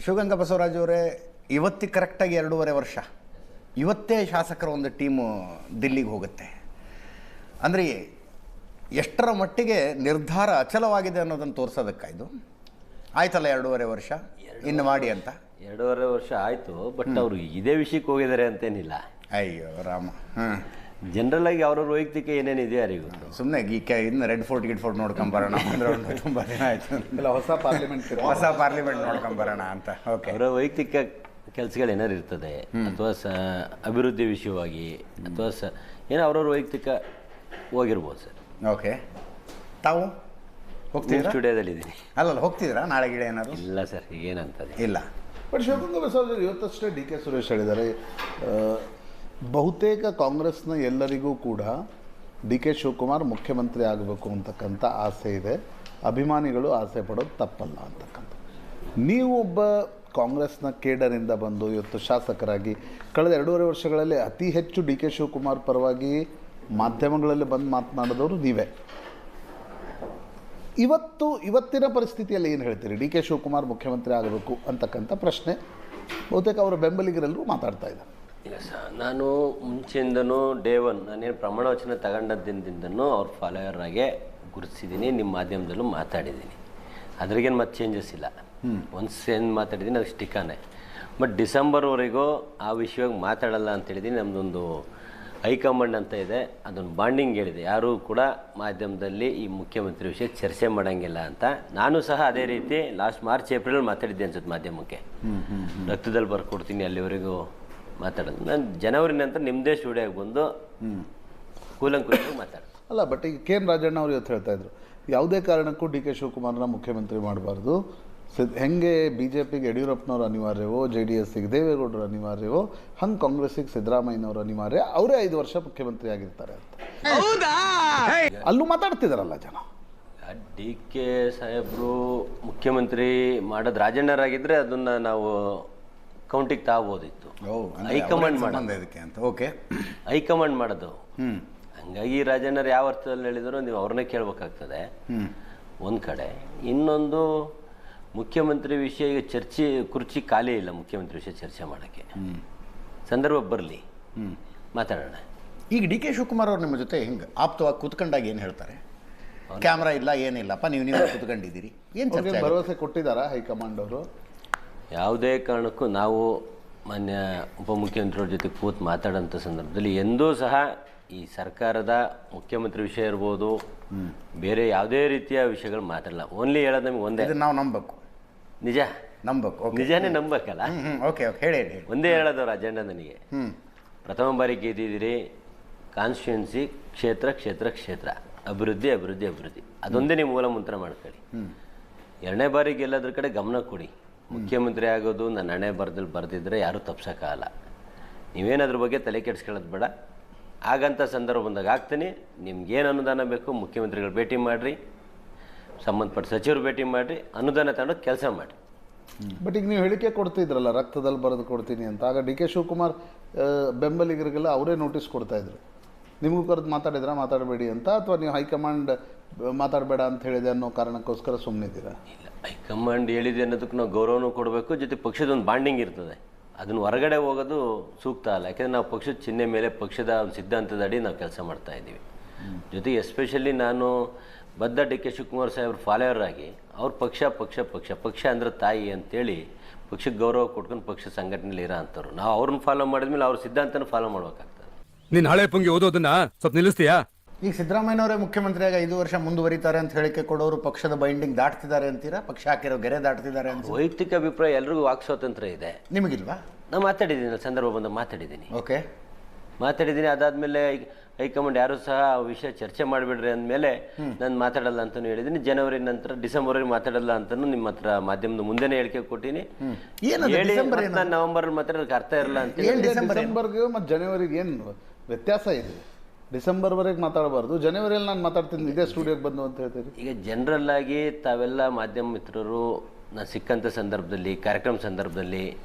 ಶಿವಗಂಗಾ ಬಸವರಾಜ್ ಅವರೇ ಇವತ್ತಿಗೆ ಕರೆಕ್ಟಾಗಿ ಎರಡೂವರೆ ವರ್ಷ. ಇವತ್ತೇ ಶಾಸಕರ ಒಂದು ಟೀಮು ದಿಲ್ಲಿಗೆ ಹೋಗುತ್ತೆ. ಅಂದರೆ ಎಷ್ಟರ ಮಟ್ಟಿಗೆ ನಿರ್ಧಾರ ಅಚಲವಾಗಿದೆ ಅನ್ನೋದನ್ನು ತೋರಿಸೋದಕ್ಕಾಯ್ದು ಆಯ್ತಲ್ಲ ಎರಡೂವರೆ ವರ್ಷ? ಇನ್ನು ಮಾಡಿ ಅಂತ. ಎರಡೂವರೆ ವರ್ಷ ಆಯಿತು ಬಟ್ ಅವರು ಇದೇ ವಿಷಯಕ್ಕೆ ಹೋಗಿದ್ದಾರೆ ಅಂತೇನಿಲ್ಲ. ಅಯ್ಯೋ ರಾಮ. ಹಾಂ ಜನರಲ್ ಆಗಿ ಅವ್ರವ್ರ ವೈಯಕ್ತಿಕ ಏನೇನಿದೆ ಯಾರಿಗೂ? ಸುಮ್ಮನೆ ಈ ಕೆ ಇನ್ನು ರೆಡ್ ಫೋರ್ಟ್ ಗಿಡ್ ಫೋರ್ಟ್ ನೋಡ್ಕೊಂಬರೋಣ ಅಂದ್ರೆ ತುಂಬ ದಿನ ಆಯ್ತು. ಇಲ್ಲ ಹೊಸ ಪಾರ್ಲಿಮೆಂಟ್ ಹೊಸ ಪಾರ್ಲಿಮೆಂಟ್ ನೋಡ್ಕೊಂಬರೋಣ ಅಂತ. ಓಕೆ ಅವರ ವೈಯಕ್ತಿಕ ಕೆಲಸಗಳು ಏನಾರು ಇರ್ತದೆ? ಅಥವಾ ಸ ಅಭಿವೃದ್ಧಿ ವಿಷಯವಾಗಿ ಅಥವಾ ಸ ಏನೋ ಅವ್ರವ್ರ ವೈಯಕ್ತಿಕ ಹೋಗಿರ್ಬೋದು ಸರ್. ಓಕೆ ತಾವು ಹೋಗ್ತೀವಿ ಸ್ಟುಡಿಯೋದಲ್ಲಿದ್ದೀನಿ ಅಲ್ಲಲ್ಲ ಹೋಗ್ತಿದ್ರಾ ನಾಳೆ ಗಿಡ ಏನಾದ್ರು? ಇಲ್ಲ ಸರ್ ಈಗೇನಂತದೆ ಇಲ್ಲ. ಬಟ್ ಶಿವಕುಮಾರ್ ಸರ್ ಇವತ್ತಷ್ಟೇ ಡಿ ಕೆ ಸುರೇಶ್ ಹೇಳಿದ್ದಾರೆ. ಬಹುತೇಕ ಕಾಂಗ್ರೆಸ್ನ ಎಲ್ಲರಿಗೂ ಕೂಡ ಡಿ ಕೆ ಶಿವಕುಮಾರ್ ಮುಖ್ಯಮಂತ್ರಿ ಆಗಬೇಕು ಅಂತಕ್ಕಂಥ ಆಸೆ ಇದೆ. ಅಭಿಮಾನಿಗಳು ಆಸೆ ಪಡೋದು ತಪ್ಪಲ್ಲ ಅಂತಕ್ಕಂಥ. ನೀವು ಒಬ್ಬ ಕಾಂಗ್ರೆಸ್ನ ಕೇಡರಿಂದ ಬಂದು ಇವತ್ತು ಶಾಸಕರಾಗಿ ಕಳೆದ ಎರಡೂವರೆ ವರ್ಷಗಳಲ್ಲಿ ಅತಿ ಹೆಚ್ಚು ಡಿ ಕೆ ಶಿವಕುಮಾರ್ ಪರವಾಗಿ ಮಾಧ್ಯಮಗಳಲ್ಲಿ ಬಂದು ಮಾತನಾಡಿದವರು ನೀವೇ. ಇವತ್ತು, ಇವತ್ತಿನ ಪರಿಸ್ಥಿತಿಯಲ್ಲಿ ಏನು ಹೇಳ್ತೀರಿ? ಡಿ ಕೆ ಶಿವಕುಮಾರ್ ಮುಖ್ಯಮಂತ್ರಿ ಆಗಬೇಕು ಅಂತಕ್ಕಂಥ ಪ್ರಶ್ನೆ. ಬಹುತೇಕ ಅವರ ಬೆಂಬಲಿಗರೆಲ್ಲರೂ ಮಾತಾಡ್ತಾ ಇದ್ದಾರೆ. ಇಲ್ಲ ಸರ್. ನಾನು ಮುಂಚೆಯಿಂದನೂ ಡೇ ಒನ್ ನಾನೇನು ಪ್ರಮಾಣ ವಚನ ತಗೊಂಡದ್ದಿಂದನೂ ಅವ್ರ ಫಾಲೋಯರ್ ಆಗಿ ಗುರುತಿಸಿದ್ದೀನಿ ನಿಮ್ಮ ಮಾಧ್ಯಮದಲ್ಲೂ ಮಾತಾಡಿದ್ದೀನಿ. ಅದ್ರಿಗೇನು ಮತ್ತೆ ಚೇಂಜಸ್ ಇಲ್ಲ. ಒಂದು ಏನು ಮಾತಾಡಿದ್ದೀನಿ ಅದು ಸ್ಟಿಕಾನೇ ಬಟ್ ಡಿಸೆಂಬರ್ವರೆಗೂ ಆ ವಿಷಯವಾಗಿ ಮಾತಾಡಲ್ಲ ಅಂತ ಹೇಳಿದ್ದೀನಿ ನಮ್ಮದೊಂದು ಹೈಕಮಾಂಡ್ ಅಂತ ಇದೆ. ಅದೊಂದು ಬಾಂಡಿಂಗ್ ಹೇಳಿದೆ. ಯಾರೂ ಕೂಡ ಮಾಧ್ಯಮದಲ್ಲಿ ಈ ಮುಖ್ಯಮಂತ್ರಿ ವಿಷಯ ಚರ್ಚೆ ಮಾಡೋಂಗಿಲ್ಲ ಅಂತ. ನಾನು ಸಹ ಅದೇ ರೀತಿ ಲಾಸ್ಟ್ ಮಾರ್ಚ್ ಏಪ್ರಿಲ್ ಮಾತಾಡಿದ್ದೆ ಅನ್ಸುತ್ತೆ ಮಾಧ್ಯಮಕ್ಕೆ. ರಕ್ತದಲ್ಲಿ ಬರ್ಕೊಡ್ತೀನಿ ಅಲ್ಲಿವರೆಗೂ ಮಾತಾಡೋದು. ನಾನು ಜನವರಿ ನಂತರ ನಿಮ್ಮದೇ ಸ್ಟುಡಿಯೋಗೆ ಬಂದು ಕೂಲಂಕುಷವಾಗಿ ಮಾತಾಡೋದು ಅಲ್ಲ ಬಟ್ ಈಗ ಕೆ ಎನ್ ರಾಜಣ್ಣ ಅವರು ಇವತ್ತು ಹೇಳ್ತಾ ಇದ್ರು ಯಾವುದೇ ಕಾರಣಕ್ಕೂ ಡಿ ಕೆ ಶಿವಕುಮಾರ್ನ ಮುಖ್ಯಮಂತ್ರಿ ಮಾಡಬಾರ್ದು. ಸಿದ್ ಹೆಂಗೆ ಬಿ ಜೆ ಪಿಗೆ ಯಡಿಯೂರಪ್ಪನವ್ರು ಅನಿವಾರ್ಯವೋ ಜೆ ಡಿ ಎಸ್ಸಿಗೆ ದೇವೇಗೌಡರು ಅನಿವಾರ್ಯವೋ ಹಂಗೆ ಕಾಂಗ್ರೆಸ್ಸಿಗೆ ಸಿದ್ದರಾಮಯ್ಯನವರು ಅನಿವಾರ್ಯ ಅವರೇ ಐದು ವರ್ಷ ಮುಖ್ಯಮಂತ್ರಿ ಆಗಿರ್ತಾರೆ ಅಂತ. ಅಲ್ಲೂ ಮಾತಾಡ್ತಿದಾರಲ್ಲ ಜನ. ಡಿ ಕೆ ಸಾಹೇಬರು ಮುಖ್ಯಮಂತ್ರಿ ಮಾಡೋದು ರಾಜಣ್ಣರಾಗಿದ್ದರೆ ಅದನ್ನು ನಾವು ಕೌಂಟಿಗೆ ತಾಗೋದಿತ್ತು ಓ ಹೈಕಮಾಂಡ್ ಮಾಡೋದು. ಇದಕ್ಕೆ ಅಂತ. ಓಕೆ ಹೈಕಮಾಂಡ್ ಮಾಡೋದು. ಹ್ಞೂ ಹಂಗಾಗಿ ರಾಜಣ್ಣರು ಯಾವ ಅರ್ಥದಲ್ಲಿ ಹೇಳಿದ್ರು ನೀವು ಅವ್ರನ್ನೇ ಕೇಳಬೇಕಾಗ್ತದೆ. ಒಂದು ಕಡೆ ಇನ್ನೊಂದು ಮುಖ್ಯಮಂತ್ರಿ ವಿಷಯ ಈಗ ಚರ್ಚೆ ಕುರ್ಚಿ ಖಾಲಿ ಇಲ್ಲ ಮುಖ್ಯಮಂತ್ರಿ ವಿಷಯ ಚರ್ಚೆ ಮಾಡೋಕ್ಕೆ. ಸಂದರ್ಭ ಬರಲಿ. ಮಾತಾಡೋಣ. ಈಗ ಡಿ ಕೆ ಶಿವಕುಮಾರ್ ಅವ್ರು ನಿಮ್ಮ ಜೊತೆ ಹಿಂಗೆ ಆಪ್ತವಾಗಿ ಕೂತ್ಕೊಂಡಾಗ ಏನು ಹೇಳ್ತಾರೆ? ಕ್ಯಾಮ್ರಾ ಇಲ್ಲ ಏನಿಲ್ಲಪ್ಪ ನೀವು ನೀವು ಕೂತ್ಕೊಂಡಿದ್ದೀರಿ. ಏನು? ಭರವಸೆ ಕೊಟ್ಟಿದ್ದಾರಾ ಹೈಕಮಾಂಡ್ ಅವರು? ಯಾವುದೇ ಕಾರಣಕ್ಕೂ ನಾವು ಮಾನ್ಯ ಉಪಮುಖ್ಯಮಂತ್ರಿಯವ್ರ ಜೊತೆ ಕೂತು ಮಾತಾಡೋಂಥ ಸಂದರ್ಭದಲ್ಲಿ ಎಂದೂ ಸಹ ಈ ಸರ್ಕಾರದ ಮುಖ್ಯಮಂತ್ರಿ ವಿಷಯ ಇರ್ಬೋದು ಬೇರೆ ಯಾವುದೇ ರೀತಿಯ ವಿಷಯಗಳು ಮಾತಾಡಲ್ಲ. ಓನ್ಲಿ ಹೇಳೋದು ನಮಗೆ ಒಂದೇ. ನಾವು ನಂಬಬೇಕು. ನಿಜ? ನಂಬಬೇಕು ನಿಜಾನೇ ನಂಬಕ್ಕಲ್ಲ ಹ್ಞೂ ಓಕೆ ಓಕೆ ಹೇಳಿ ಹೇಳಿ. ಒಂದೇ ಒಂದೇ ಹೇಳೋದವ್ರ ಅಜೆಂಡ ನನಗೆ. ಪ್ರಥಮ ಬಾರಿ ಗೆದ್ದಿದ್ದೀರಿ ಕಾನ್ಸ್ಟಿಟ್ಯೂನ್ಸಿ ಕ್ಷೇತ್ರ ಕ್ಷೇತ್ರ ಕ್ಷೇತ್ರ. ಅಭಿವೃದ್ಧಿ ಅಭಿವೃದ್ಧಿ ಅಭಿವೃದ್ಧಿ. ಅದೊಂದೇ ನೀವು ಮೂಲ ಮಂತ್ರ ಮಾಡ್ಕೊಳ್ಳಿ. ಎರಡನೇ ಬಾರಿ ಎಲ್ಲದ್ರ ಕಡೆ ಗಮನ ಕೊಡಿ. ಮುಖ್ಯಮಂತ್ರಿ ಆಗೋದು, ನನ್ನ ಹಣೆ ಬರದಲ್ಲಿ ಬರೆದಿದ್ರೆ ಯಾರೂ ತಪ್ಸೋಕ್ಕಾಗಲ್ಲ. ನೀವೇನದ್ರ ಬಗ್ಗೆ ತಲೆ ಕೆಡಿಸ್ಕೊಳ್ಳೋದು ಬೇಡ. ಹಾಗಂತ ಸಂದರ್ಭ ಬಂದಾಗ ಆಗ್ತೀನಿ. ನಿಮ್ಗೇನು ಅನುದಾನ ಬೇಕು, ಮುಖ್ಯಮಂತ್ರಿಗಳು ಭೇಟಿ ಮಾಡಿರಿ. ಸಂಬಂಧಪಟ್ಟ ಸಚಿವರು ಭೇಟಿ ಮಾಡಿರಿ. ಅನುದಾನ ತಗೊಂಡು ಕೆಲಸ ಮಾಡಿ ಬಟ್ ಈಗ ನೀವು ಹೇಳಿಕೆ ಕೊಡ್ತಿದ್ರಲ್ಲ ರಕ್ತದಲ್ಲಿ ಬರೆದು ಕೊಡ್ತೀನಿ ಅಂತ. ಆಗ ಡಿ ಕೆ ಶಿವಕುಮಾರ್ ಬೆಂಬಲಿಗರಿಗೆಲ್ಲ ಅವರೇ ನೋಟಿಸ್ ಕೊಡ್ತಾ ಇದ್ರು. ನಿಮಗೂ ಕರೆದು ಮಾತಾಡಿದ್ರೆ? ಮಾತಾಡಬೇಡಿ ಅಂತ? ಅಥವಾ ನೀವು ಹೈಕಮಾಂಡ್ ಮಾತಾಡಬೇಡ ಅಂತ ಹೇಳಿದೆ ಅನ್ನೋ ಕಾರಣಕ್ಕೋಸ್ಕರ ಸುಮ್ಮನಿದ್ದೀರಾ ಇಲ್ಲ ಹೈಕಮಾಂಡ್ ಹೇಳಿದೆ ಅನ್ನೋದಕ್ಕೆ ನಾವು ಗೌರವನೂ ಕೊಡಬೇಕು ಜೊತೆ ಪಕ್ಷದ ಒಂದು ಬಾಂಡಿಂಗ್ ಇರ್ತದೆ. ಅದನ್ನು ಹೊರಗಡೆ ಹೋಗೋದು ಸೂಕ್ತ ಅಲ್ಲ. ಯಾಕೆಂದರೆ ನಾವು ಪಕ್ಷದ ಚಿಹ್ನೆ ಮೇಲೆ ಪಕ್ಷದ ಒಂದು ಸಿದ್ಧಾಂತದ ಅಡಿ ನಾವು ಕೆಲಸ ಮಾಡ್ತಾ ಇದ್ದೀವಿ. ಜೊತೆಗೆ ಎಸ್ಪೆಷಲಿ ನಾನು ಬದ್ಧ ಡಿ ಕೆ ಶಿವಕುಮಾರ್ ಸಾಹೇಬ್ರ ಫಾಲೋವರ್ ಆಗಿ ಅವ್ರ ಪಕ್ಷ ಪಕ್ಷ ಪಕ್ಷ ಪಕ್ಷ ಅಂದರೆ ತಾಯಿ ಅಂತೇಳಿ ಪಕ್ಷಕ್ಕೆ ಗೌರವ ಕೊಟ್ಕೊಂಡು ಪಕ್ಷ ಸಂಘಟನೆಯಲ್ಲಿ ಇರೋ ಅಂಥವ್ರು ನಾವು ಅವ್ರನ್ನ ಫಾಲೋ ಮಾಡಿದ್ಮೇಲೆ ಅವ್ರ ಸಿದ್ಧಾಂತನ ಫಾಲೋ ಮಾಡ್ಬೇಕಾಗ್ತದೆ. ನೀನ್ ಹಳೆ ಪುಂಗಿ ಓದೋದನ್ನ ಸ್ವಲ್ಪ ನಿಲ್ಲಿಸ್ತೀಯಾ? ಈಗ ಸಿದ್ದರಾಮಯ್ಯನವರೇ ಮುಖ್ಯಮಂತ್ರಿಯಾಗ ಐದು ವರ್ಷ ಮುಂದುವರಿತಾರೆ ಅಂತ ಹೇಳಿಕೆ ಕೊಡೋರು ಪಕ್ಷದ ಬೈಂಡಿಂಗ್ ದಾಟ್ತಿದ್ದಾರೆ ಅಂತೀರಾ? ಪಕ್ಷ ಹಾಕಿರೋ ಗೆರೆ ದಾಟ್ತಿದ್ದಾರೆ ಅಂತ ವೈಯಕ್ತಿಕ ಅಭಿಪ್ರಾಯ ಎಲ್ರಿಗೂ ವಾಕ್ ಸ್ವಾತಂತ್ರ್ಯ ಇದೆ. ನಿಮಗಿಲ್ವಾ? ನಾನು ಮಾತಾಡಿದ್ದೀನಿ ಸಂದರ್ಭ ಬಂದು ಮಾತಾಡಿದ್ದೀನಿ. ಓಕೆ. ಮಾತಾಡಿದ್ದೀನಿ ಅದಾದ್ಮೇಲೆ ಹೈಕಮಾಂಡ್ ಯಾರು ಸಹ ಆ ವಿಷಯ ಚರ್ಚೆ ಮಾಡಿಬಿಡ್ರಿ ಅಂದಮೇಲೆ ನಾನು ಮಾತಾಡಲ್ಲ ಅಂತಲೂ ಹೇಳಿದ್ದೀನಿ. ಜನವರಿ ನಂತರ ಡಿಸೆಂಬರ್ವರೆಗೆ ಮಾತಾಡಲ್ಲ ಅಂತಲೂ ನಿಮ್ಮ ಹತ್ರ ಮಾಧ್ಯಮದ ಮುಂದೆನೇ ಹೇಳಿಕೆ ಕೊಟ್ಟಿನಿ. ಏನದು? ಹೇಳಿ ಡಿಸೆಂಬರ್ ಮತ್ತೆ ನಾನು ನವೆಂಬರಲ್ಲಿ ಮಾತಾಡೋದಕ್ಕೆ ಅರ್ಥ ಇರಲ್ಲ ಅಂತ ಏನ್ ಡಿಸೆಂಬರ್? ಏನು? ಡಿಸೆಂಬರ್ಗೆ ಮತ್ತು ಜನವರಿಗೆ ಏನು ವ್ಯತ್ಯಾಸ ಇದೆ. ಡಿಸೆಂಬರ್ವರೆಗೆ ಮಾತಾಡಬಾರ್ದು. ಜನವರಿಯಲ್ಲಿ ನಾನು ಮಾತಾಡ್ತೀನಿ ಇದೇ ಸ್ಟುಡಿಯೋಗೆ ಬಂದು ಅಂತ ಹೇಳ್ತೀರಿ. ಈಗ ಜನರಲ್ ಆಗಿ ತಾವೆಲ್ಲ ಮಾಧ್ಯಮ ಮಿತ್ರರು ನಾನು ಸಿಕ್ಕಂಥ ಸಂದರ್ಭದಲ್ಲಿ ಕಾರ್ಯಕ್ರಮ ಸಂದರ್ಭದಲ್ಲಿ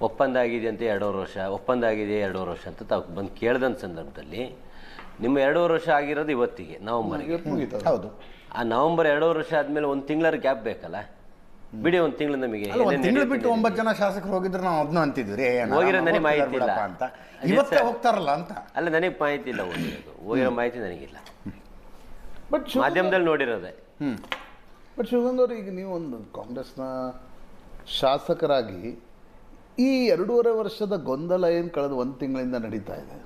ಒಪ್ಪಂದ ಆಗಿದೆ ಅಂತ ಎರಡೂವರೆ ವರ್ಷ ಒಪ್ಪಂದ ಆಗಿದೆ ಎರಡೂವರೆ ವರ್ಷ ಅಂತ ತಾವು ಬಂದು ಕೇಳ್ದಂಥ ಸಂದರ್ಭದಲ್ಲಿ ನಿಮ್ಮ ಎರಡೂವರೆ ವರ್ಷ ಆಗಿರೋದು ಇವತ್ತಿಗೆ ನವಂಬರ್ಗೆ. ಹೌದು. ಆ ನವಂಬರ್ ಎರಡೂವರೆ ವರ್ಷ ಆದಮೇಲೆ ಒಂದು ತಿಂಗಳ ಗ್ಯಾಪ್ ಬೇಕಲ್ಲ? ಬಿಡಿ ಒಂದು ತಿಂಗಳು ನಮಗೆ ತಿಂಗಳು ಬಿಟ್ಟು ಒಂಬತ್ತು ಜನ ಶಾಸಕರು ಹೋಗಿದ್ರು ನಾವು ಅದನ್ನ ಅಂತಿದ್ವಿ ರೀ ಹೋಗಿರೋ ನನಗೆ ಮಾಹಿತಿ ಇಲ್ಲ. ಅಂತ. ಇವತ್ತೇ ಹೋಗ್ತಾರಲ್ಲ ಅಂತ. ಅಲ್ಲ ನನಗೆ ಮಾಹಿತಿ ಇಲ್ಲ ಹೋಗಿರೋದು. ಹೋಗಿರೋ ಮಾಹಿತಿ ನನಗಿಲ್ಲ. ಬಟ್ ಮಾಧ್ಯಮದಲ್ಲಿ ನೋಡಿರೋದೆ. ಹ್ಮ್. ಬಟ್ ಶಿವಗಂಗ್ ಅವರು ಈಗ ನೀವು ಒಂದು ಕಾಂಗ್ರೆಸ್ನ ಶಾಸಕರಾಗಿ ಈ ಎರಡೂವರೆ ವರ್ಷದ ಗೊಂದಲ ಏನು ಕಳೆದ ಒಂದು ತಿಂಗಳಿಂದ ನಡೀತಾ ಇದೆ?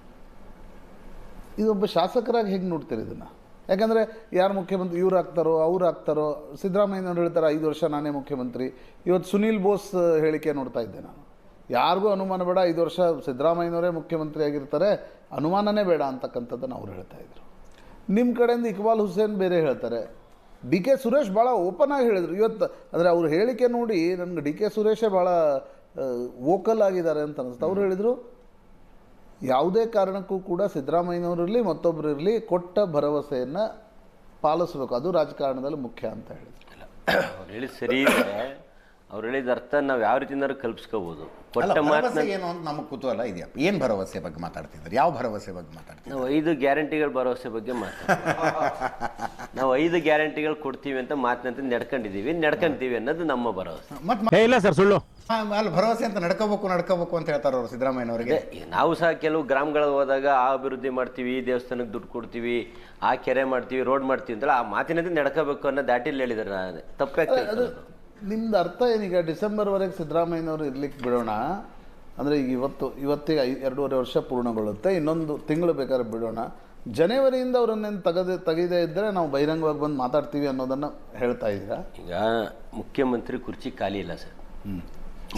ಇದೊಬ್ಬ ಶಾಸಕರಾಗಿ ಹೇಗೆ ನೋಡ್ತೀರಿ ಇದನ್ನು? ಯಾಕಂದರೆ ಯಾರು ಮುಖ್ಯಮಂತ್ರಿ, ಇವ್ರು ಆಗ್ತಾರೋ, ಅವ್ರು ಆಗ್ತಾರೋ, ಸಿದ್ದರಾಮಯ್ಯನವ್ರು ಹೇಳ್ತಾರೆ, ಐದು ವರ್ಷ ನಾನೇ ಮುಖ್ಯಮಂತ್ರಿ. ಇವತ್ತು ಸುನೀಲ್ ಬೋಸ್ ಹೇಳಿಕೆ ನೋಡ್ತಾ ಇದ್ದೆ ನಾನು. ಯಾರಿಗೂ ಅನುಮಾನ ಬೇಡ, ಐದು ವರ್ಷ ಸಿದ್ದರಾಮಯ್ಯನವರೇ ಮುಖ್ಯಮಂತ್ರಿ ಆಗಿರ್ತಾರೆ, ಅನುಮಾನನೇ ಬೇಡ ಅಂತಕ್ಕಂಥದ್ದನ್ನು ಅವ್ರು ಹೇಳ್ತಾ ಇದ್ರು. ನಿಮ್ಮ ಕಡೆಯಿಂದ ಇಕ್ಬಾಲ್ ಹುಸೇನ್ ಬೇರೆ ಹೇಳ್ತಾರೆ, ಡಿ ಕೆ ಸುರೇಶ್ ಭಾಳ ಓಪನ್ ಆಗಿ ಹೇಳಿದರು. ಇವತ್ತು ಅಂದರೆ ಅವ್ರ ಹೇಳಿಕೆ ನೋಡಿ ನನಗೆ ಡಿ ಕೆ ಸುರೇಶೇ ಭಾಳ ವೋಕಲ್ ಆಗಿದ್ದಾರೆ ಅಂತ ಅನ್ನಿಸ್ತು ಅವ್ರು ಹೇಳಿದರು ಯಾವುದೇ ಕಾರಣಕ್ಕೂ ಕೂಡ ಸಿದ್ದರಾಮಯ್ಯನವರಿರಲಿ ಮತ್ತೊಬ್ಬರು ಇರಲಿ ಕೊಟ್ಟ ಭರವಸೆಯನ್ನು ಪಾಲಿಸಬೇಕು. ಅದು ರಾಜಕಾರಣದಲ್ಲಿ ಮುಖ್ಯ ಅಂತ ಹೇಳಿದ್ರು. ಇಲ್ಲ ಅವ್ರು ಹೇಳಿದ ಸರಿ ಇದೆ ಅವ್ರು ಹೇಳಿದ ಅರ್ಥ ನಾವು ಯಾವ ರೀತಿಯಿಂದ ಕಲ್ಪಿಸ್ಕೋಬೋದು. ಕೊಟ್ಟ ಭರವಸೆ ಏನು ಅಂತ ನಮಗೆ ಕುತೂಹಲ ಇದೆಯಾ? ಏನು ಭರವಸೆ ಬಗ್ಗೆ ಮಾತಾಡ್ತಿದ್ದಾರೆ ಯಾವ ಭರವಸೆ ಬಗ್ಗೆ ಮಾತಾಡ್ತಿದ್ದಾರೆ ನಾವು ಐದು ಗ್ಯಾರಂಟಿಗಳ ಭರವಸೆ ಬಗ್ಗೆ ಮಾತಾಡ್ತೀವಿ. ನಾವು ಐದು ಗ್ಯಾರಂಟಿಗಳು ಕೊಡ್ತೀವಿ ಅಂತ ಮಾತಿನಂತೆ ನಡ್ಕೊಂಡಿದ್ದೀವಿ ನಡ್ಕೊಂತೀವಿ ಅನ್ನೋದು ನಮ್ಮ ಭರವಸೆ. ಮತ್ತೆ ಇಲ್ಲ ಸರ್ ಸುಳ್ಳು. ಅಲ್ಲಿ ಭರವಸೆ ಅಂತ ನಡ್ಕೋಬೇಕು ನಡ್ಕೋಬೇಕು ಅಂತ ಹೇಳ್ತಾರೆ ಅವರು ಸಿದ್ದರಾಮಯ್ಯನವರಿಗೆ. ನಾವು ಸಹ ಕೆಲವು ಗ್ರಾಮಗಳಿಗೆ ಹೋದಾಗ ಆ ಅಭಿವೃದ್ಧಿ ಮಾಡ್ತೀವಿ ಈ ದೇವಸ್ಥಾನಕ್ಕೆ ದುಡ್ಡು ಕೊಡ್ತೀವಿ ಆ ಕೆರೆ ಮಾಡ್ತೀವಿ ರೋಡ್ ಮಾಡ್ತೀವಿ ಅಂತಲ್ಲ ಆ ಮಾತಿನಂತೆ ನಡ್ಕೋಬೇಕು ಅನ್ನೋ ದಾಟಿಲಿ ಹೇಳಿದಾರೆ ನಾನು. ತಪ್ಪಾಗ್ತದೆ ಅದು ನಿಮ್ದು ಅರ್ಥ ಏನೀಗ ಡಿಸೆಂಬರ್ವರೆಗೆ ಸಿದ್ದರಾಮಯ್ಯನವರು ಇರ್ಲಿಕ್ಕೆ ಬಿಡೋಣ ಅಂದರೆ ಈಗ ಇವತ್ತು ಇವತ್ತಿಗೆ ಐ ಎರಡೂವರೆ ವರ್ಷ ಪೂರ್ಣಗೊಳ್ಳುತ್ತೆ ಇನ್ನೊಂದು ತಿಂಗಳು ಬೇಕಾದ್ರೆ ಬಿಡೋಣ. ಜನವರಿಯಿಂದ ಅವರನ್ನೇನು ತೆಗೆದು ತೆಗೆದೇ ಇದ್ದರೆ ನಾವು ಬಹಿರಂಗವಾಗಿ ಬಂದು ಮಾತಾಡ್ತೀವಿ ಅನ್ನೋದನ್ನು ಹೇಳ್ತಾ ಇದ್ದೀರಾ? ಈಗ ಮುಖ್ಯಮಂತ್ರಿ ಕುರ್ಚಿ ಖಾಲಿ ಇಲ್ಲ ಸರ್.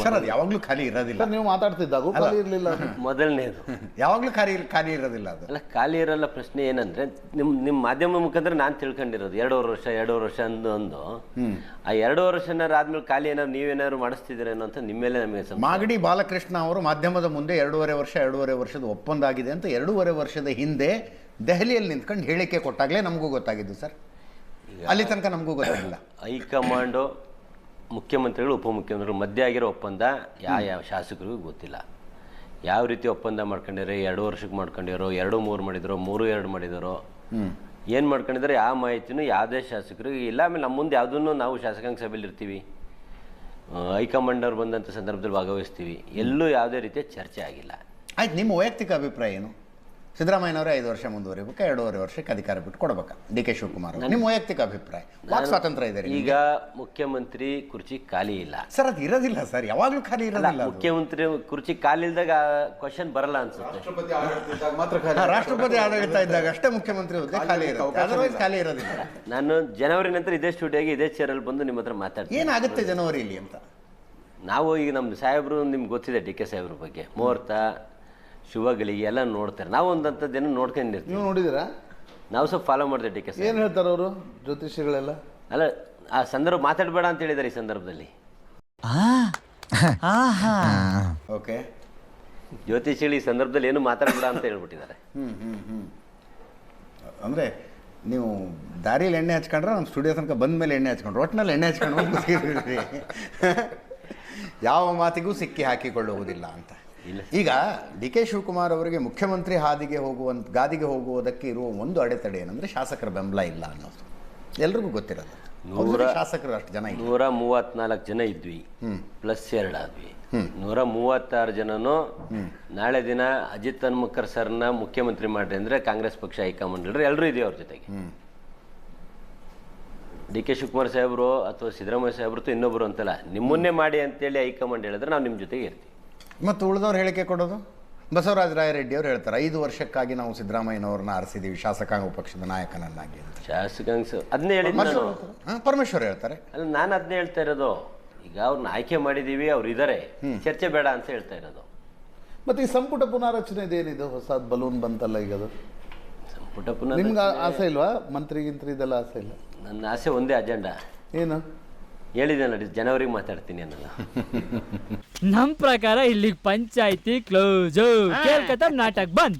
ಸರ್ ಅದು ಯಾವಾಗಲೂ ಖಾಲಿ ಇರೋದಿಲ್ಲ. ನೀವು ಮಾತಾಡ್ತಿದ್ದಾಗ ಖಾಲಿ ಇರಲಿಲ್ಲ. ಮೊದಲನೇದು. ಯಾವಾಗಲೂ ಖಾಲಿ ಖಾಲಿ ಇರೋದಿಲ್ಲ ಅದು. ಅಲ್ಲ ಖಾಲಿ ಇರಲ್ಲ ಪ್ರಶ್ನೆ ಏನಂದ್ರೆ ನಿಮ್ಮ ನಿಮ್ಮ ಮಾಧ್ಯಮ ಮುಖಾಂತರ ನಾನು ತಿಳ್ಕೊಂಡಿರೋದು ಎರಡೂವರೆ ವರ್ಷ ಎರಡೂವರೆ ವರ್ಷ ಅಂದು ಒಂದು ಆ ಎರಡೂವರೆ ವರ್ಷನಾರು ಆದ್ಮೇಲೆ ಖಾಲಿ ಏನಾದ್ರು ನೀವೇನಾದ್ರು ಮಾಡಿಸ್ತಿದ್ದೀರೇನೋ ಅಂತ ನಿಮ್ಮ ಮೇಲೆ ನಮಗೆ. ಮಾಗಡಿ ಬಾಲಕೃಷ್ಣ ಅವರು ಮಾಧ್ಯಮದ ಮುಂದೆ ಎರಡೂವರೆ ವರ್ಷ ಎರಡೂವರೆ ವರ್ಷದ ಒಪ್ಪಂದ ಆಗಿದೆ ಅಂತ ಎರಡೂವರೆ ವರ್ಷದ ಹಿಂದೆ ದೆಹಲಿಯಲ್ಲಿ ನಿಂತ್ಕೊಂಡು ಹೇಳಿಕೆ ಕೊಟ್ಟಾಗಲೇ ನಮಗೂ ಗೊತ್ತಾಗಿದ್ದು ಸರ್. ಅಲ್ಲಿ ತನಕ ನಮಗೂ ಗೊತ್ತಾಗಿಲ್ಲ. ಹೈಕಮಾಂಡು ಮುಖ್ಯಮಂತ್ರಿಗಳು ಉಪಮುಖ್ಯಮಂತ್ರಿಗಳು ಮಧ್ಯೆ ಆಗಿರೋ ಒಪ್ಪಂದ ಯಾವ ಯಾವ ಶಾಸಕರಿಗೂ ಗೊತ್ತಿಲ್ಲ. ಯಾವ ರೀತಿ ಒಪ್ಪಂದ ಮಾಡ್ಕೊಂಡಿರೋ ಎರಡು ವರ್ಷಕ್ಕೆ ಮಾಡ್ಕೊಂಡಿರೋ ಎರಡು ಮೂರು ಮಾಡಿದ್ರು ಮೂರು ಎರಡು ಮಾಡಿದರೋ ಏನು ಮಾಡ್ಕೊಂಡಿದ್ದಾರೆ ಯಾವ ಮಾಹಿತಿನೂ ಯಾವುದೇ ಶಾಸಕರಿಗೆ ಇಲ್ಲ. ಆಮೇಲೆ ನಮ್ಮ ಮುಂದೆ ಯಾವುದನ್ನು ನಾವು ಶಾಸಕಾಂಗ ಸಭೆಯಲ್ಲಿ ಇರ್ತೀವಿ. ಹೈಕಮಾಂಡವ್ರು ಹೈಕಮಾಂಡ್ ಅವ್ರು ಬಂದಂಥ ಸಂದರ್ಭದಲ್ಲಿ ಭಾಗವಹಿಸ್ತೀವಿ. ಎಲ್ಲೂ ಯಾವುದೇ ರೀತಿಯ ಚರ್ಚೆ ಆಗಿಲ್ಲ. ಆಯ್ತು ನಿಮ್ಮ ವೈಯಕ್ತಿಕ ಅಭಿಪ್ರಾಯ ಏನು? ಸಿದ್ದರಾಮಯ್ಯನವರೇ ಐದು ವರ್ಷ ಮುಂದುವರಿಬೇಕಾ ಎರಡೂವರೆ ವರ್ಷಕ್ಕೆ ಅಧಿಕಾರ ಬಿಟ್ಟು ಕೊಡಬೇಕು. ಡಿ ಕೆ ಶಿವಕುಮಾರ್ ನಿಮ್ಮ ವೈಯಕ್ತಿಕ ಅಭಿಪ್ರಾಯ? ವಾಕ್ ಸ್ವಾತಂತ್ರ್ಯ ಇದೆ ನಿಮ್ಗೆ. ಈಗ ಮುಖ್ಯಮಂತ್ರಿ ಕುರ್ಚಿ ಖಾಲಿ ಇಲ್ಲ. ಸರ್ ಅದು ಇರೋದಿಲ್ಲ ಸರ್. ಯಾವಾಗಲೂ ಖಾಲಿ ಇರೋದಿಲ್ಲ ಮುಖ್ಯಮಂತ್ರಿ ಕುರ್ಚಿ ಖಾಲಿ ಇಲ್ದಾಗ ಕ್ವಶನ್ ಬರಲ್ಲ ಅನ್ಸುತ್ತೆ. ರಾಷ್ಟ್ರಪತಿ ಆಡಳಿತ ಇದ್ದಾಗ ಅಷ್ಟೇ ಮುಖ್ಯಮಂತ್ರಿ ಹುದ್ದೆ ಖಾಲಿ ಇರುತ್ತೆ ಅದರ್ವೈಸ್ ಖಾಲಿ ಇರೋದಿಲ್ಲ. ನಾನು ಜನವರಿ ನಂತರ ಇದೇ ಸ್ಟುಡಿಯೋಗೆ ಇದೇ ಚೇರಲ್ಲಿ ಬಂದು ನಿಮ್ಮ ಹತ್ರ ಮಾತಾಡ್ತೀನಿ. ಏನಾಗುತ್ತೆ ಜನವರಿಲಿ ಅಂತ? ನಾವು ಈಗ ನಮ್ಮ ಸಾಹೇಬರು ನಿಮ್ಗೆ ಗೊತ್ತಿದೆ ಡಿ ಕೆ ಸಾಹೇಬ್ರ ಬಗ್ಗೆ. ಮುಹೂರ್ತ ಶುಭಗಳಿಗೆ ಎಲ್ಲ ನೋಡ್ತಾರೆ. ನಾವು ದಿನ ನೋಡ್ಕೊಂಡಿರ್ತೀವಿ ನೀವು ನೋಡಿದ್ದೀರಾ? ನಾವು ಸ್ವಲ್ಪ ಫಾಲೋ ಮಾಡಿದೆ ಡಿ ಕೆ ಏನು ಹೇಳ್ತಾರೆ ಅವರು ಜ್ಯೋತಿಷಿಗಳೆಲ್ಲ ಅಲ್ಲ ಆ ಸಂದರ್ಭ ಮಾತಾಡಬೇಡ ಅಂತ ಹೇಳಿದ್ದಾರೆ ಈ ಸಂದರ್ಭದಲ್ಲಿ. ಓಕೆ. ಜ್ಯೋತಿಷಿಗಳು ಈ ಸಂದರ್ಭದಲ್ಲಿ ಏನು ಮಾತಾಡಬೇಡ ಅಂತ ಹೇಳ್ಬಿಟ್ಟಿದ್ದಾರೆ. ಅಂದ್ರೆ ನೀವು ದಾರಿಯಲ್ಲಿ ಎಣ್ಣೆ ಹಚ್ಕೊಂಡ್ರೆ ನಮ್ಮ ಸ್ಟುಡಿಯೋ ತನಕ ಬಂದ ಮೇಲೆ ಎಣ್ಣೆ ಹಚ್ಕೊಂಡ್ರೆ. ಒಟ್ಟಿನಲ್ಲಿ ಎಣ್ಣೆ ಹಚ್ಕೊಂಡು ಯಾವ ಮಾತಿಗೂ ಸಿಕ್ಕಿ ಹಾಕಿಕೊಳ್ಳುವುದಿಲ್ಲ ಅಂತ. ಈಗ ಡಿ ಕೆ ಶಿವಕುಮಾರ್ ಅವರಿಗೆ ಮುಖ್ಯಮಂತ್ರಿ ಹಾದಿಗೆ ಹೋಗುವಂತ ಗಾದಿಗೆ ಹೋಗುವುದಕ್ಕೆ ಇರುವ ಒಂದು ಅಡೆತಡೆ ಏನಂದ್ರೆ ಶಾಸಕರ ಬೆಂಬಲ ಇಲ್ಲ ಅನ್ನೋದು. ಎಲ್ರಿಗೂ ಗೊತ್ತಿರೋದು. ನೂರ ಶಾಸಕರು ಅಷ್ಟು ಜನ ನೂರ ಮೂವತ್ನಾಲ್ಕು ಜನ ಇದ್ವಿ. ಪ್ಲಸ್ ಎರಡು ಆದ್ವಿ. ನೂರ ಮೂವತ್ತಾರು ಜನನು ನಾಳೆ ದಿನ ಅಜಿತ್ ಹನ್ಮಕ್ಕರ್ ಸರ್ನ ಮುಖ್ಯಮಂತ್ರಿ ಮಾಡ್ರಿ ಅಂದ್ರೆ ಕಾಂಗ್ರೆಸ್ ಪಕ್ಷ ಹೈಕಮಾಂಡ್ ಲೀಡರ್ ಎಲ್ಲರೂ ಇದೆಯೋ ಅವ್ರ ಜೊತೆಗೆ. ಡಿ ಕೆ ಶಿವಕುಮಾರ್ ಸಾಹೇಬ್ರು ಅಥವಾ ಸಿದ್ದರಾಮಯ್ಯ ಸಾಹೇಬ್ರು ಇನ್ನೊಬ್ರು ಅಂತಲ್ಲ ನಿಮ್ಮನ್ನೇ ಮಾಡಿ ಅಂತೇಳಿ ಹೈಕಮಾಂಡ್ ಹೇಳಿದ್ರೆ ನಾವು ನಿಮ್ಮ ಜೊತೆಗೆ ಇರ್ತೀವಿ. ಮತ್ತು ಉಳಿದವ್ರು ಹೇಳಿಕೆ ಕೊಡೋದು? ಬಸವರಾಜ ರಾಯರೆಡ್ಡಿ ಅವರು ಹೇಳ್ತಾರೆ ಐದು ವರ್ಷಕ್ಕಾಗಿ ನಾವು ಸಿದ್ದರಾಮಯ್ಯನವ್ರನ್ನ ಆರಿಸಿದ್ದೀವಿ ಶಾಸಕಾಂಗ ಪಕ್ಷದ ನಾಯಕನನ್ನಾಗಿ ಅಂತ. ಶಾಸಕಾಂಗ ಅದನ್ನೇ ಹೇಳಿದ್ದು ನಾನು. ಹಾ, ಪರಮೇಶ್ವರ್ ಹೇಳ್ತಾರೆ. ಅಲ್ಲ ನಾನು ಅದನ್ನೇ ಹೇಳ್ತಾ ಇರೋದು. ಈಗ ಅವ್ರನ್ನ ಆಯ್ಕೆ ಮಾಡಿದ್ದೀವಿ ಅವ್ರು ಇದ್ದಾರೆ ಚರ್ಚೆ ಬೇಡ ಅಂತ ಹೇಳ್ತಾ ಇರೋದು. ಮತ್ತು ಈ ಸಂಪುಟ ಪುನಾರಚನೆ ಇದೇನಿದು? ಹೊಸ ಬಲೂನ್ ಬಂತಲ್ಲ ಈಗ ಅದು? ಸಂಪುಟ ಪುನಃ ನಿಮ್ಗೆ ಆಸೆ ಇಲ್ವಾ? ಮಂತ್ರಿ ಗಿಂತ್ರಿ ಇದೆಲ್ಲ ಆಸೆ ಇಲ್ಲ? ನನ್ನ ಆಸೆ ಒಂದೇ ಅಜೆಂಡಾ. ಏನು? ಹೇಳಿದ್ದೇನೆ ಜನವರಿಗೆ ಮಾತಾಡ್ತೀನಿ ಅನ್ನಲ್ಲ ನಮ್ ಪ್ರಕಾರ ಇಲ್ಲಿಗೆ ಪಂಚಾಯಿತಿ ಕ್ಲೋಸ್ ಕೇಳ್ಕತ್ತ ನಾಟಕ್ ಬಂದ್.